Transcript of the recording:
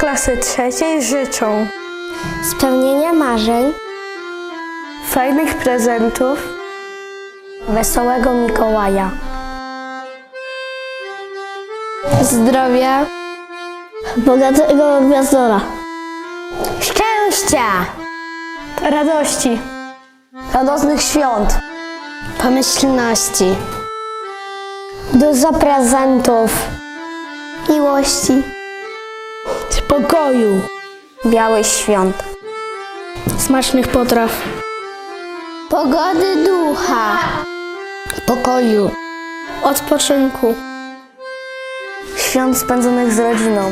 klasy trzeciej życzą spełnienia marzeń, fajnych prezentów, wesołego Mikołaja, zdrowia, bogatego gwiazdora, szczęścia, radości, radosnych świąt, pomyślności, dużo prezentów, miłości, spokoju, białych świąt, smacznych potraw, pogody ducha, pokoju, odpoczynku. świąt spędzonych z rodziną,